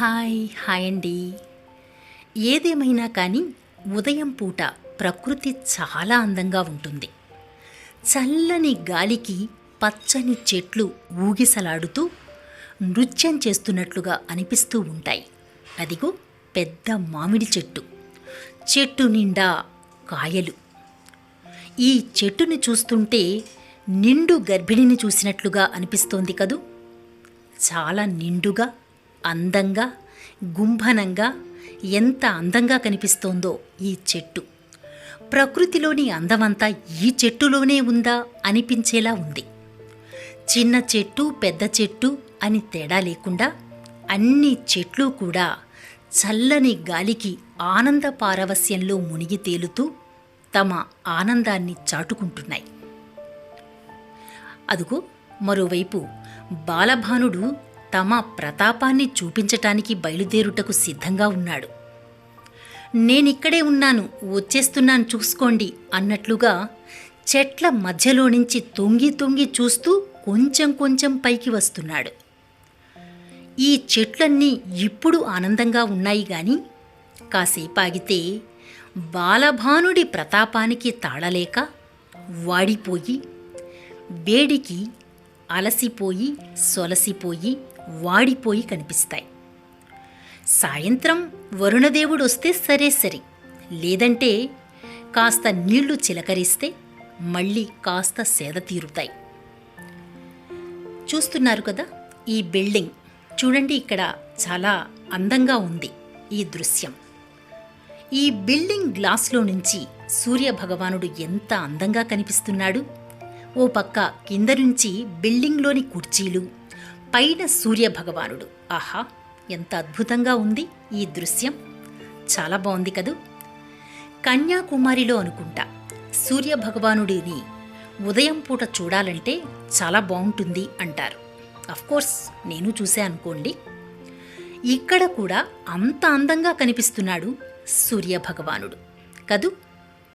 Hi hi అండి. ఏదేమైనా కానీ ఉదయం పూట ప్రకృతి చాలా అందంగా ఉంటుంది. చల్లని గాలికి పచ్చని చెట్లు ఊగిసలాడుతూ నృత్యం చేస్తున్నట్లుగా అనిపిస్తూ ఉంటాయి. అదిగో పెద్ద మామిడి చెట్టు. చెట్టు నిండా కాయలు. ఈ చెట్టుని చూస్తుంటే నిండు గర్భిణిని చూసినట్లుగా అనిపిస్తోంది కదూ. చాలా నిండుగా అందంగా గుంభనంగా ఎంత అందంగా కనిపిస్తోందో ఈ చెట్టు. ప్రకృతిలోని అందమంతా ఈ చెట్టులోనే ఉందా అనిపించేలా ఉంది. చిన్న చెట్టు పెద్ద చెట్టు అని తేడా లేకుండా అన్ని చెట్లు కూడా చల్లని గాలికి ఆనంద పారవస్యంలో మునిగి తేలుతూ తమ ఆనందాన్ని చాటుకుంటున్నాయి. అదుగో మరోవైపు బాలభానుడు తమ ప్రతాపాన్ని చూపించటానికి బయలుదేరుటకు సిద్ధంగా ఉన్నాడు. నేనిక్కడే ఉన్నాను వచ్చేస్తున్నాను చూసుకోండి అన్నట్లుగా చెట్ల మధ్యలో నుంచి తొంగి తొంగి చూస్తూ కొంచెం కొంచెం పైకి వస్తున్నాడు. ఈ చెట్లన్నీ ఇప్పుడు ఆనందంగా ఉన్నాయి గాని కాసేపు ఆగితే బాలభానుడి ప్రతాపానికి తాళలేక వాడిపోయి వేడికి అలసిపోయి సొలసిపోయి వాడిపోయి కనిపిస్తాయి. సాయంత్రం వరుణదేవుడు వస్తే సరే సరి. లేదంటే కాస్త నీళ్ళు చిలకరిస్తే మళ్ళీ కాస్త సేద తీరుతాయి. చూస్తున్నారు కదా ఈ బిల్డింగ్. చూడండి ఇక్కడ చాలా అందంగా ఉంది ఈ దృశ్యం. ఈ బిల్డింగ్ గ్లాస్లో నుంచి సూర్య భగవానుడు ఎంత అందంగా కనిపిస్తున్నాడు. ఓ పక్క కింద నుంచి బిల్డింగ్లోని కుర్చీలు పైన సూర్య భగవానుడు ఆహా ఎంత అద్భుతంగా ఉంది ఈ దృశ్యం. చాలా బాగుంది కదూ. కన్యాకుమారిలో అనుకుంటా సూర్య భగవానుడిని ఉదయం పూట చూడాలంటే చాలా బాగుంటుంది అంటారు. కోర్స్ నేను చూసే అనుకోండి. ఇక్కడ కూడా అంత అందంగా కనిపిస్తున్నాడు సూర్య భగవానుడు కదూ?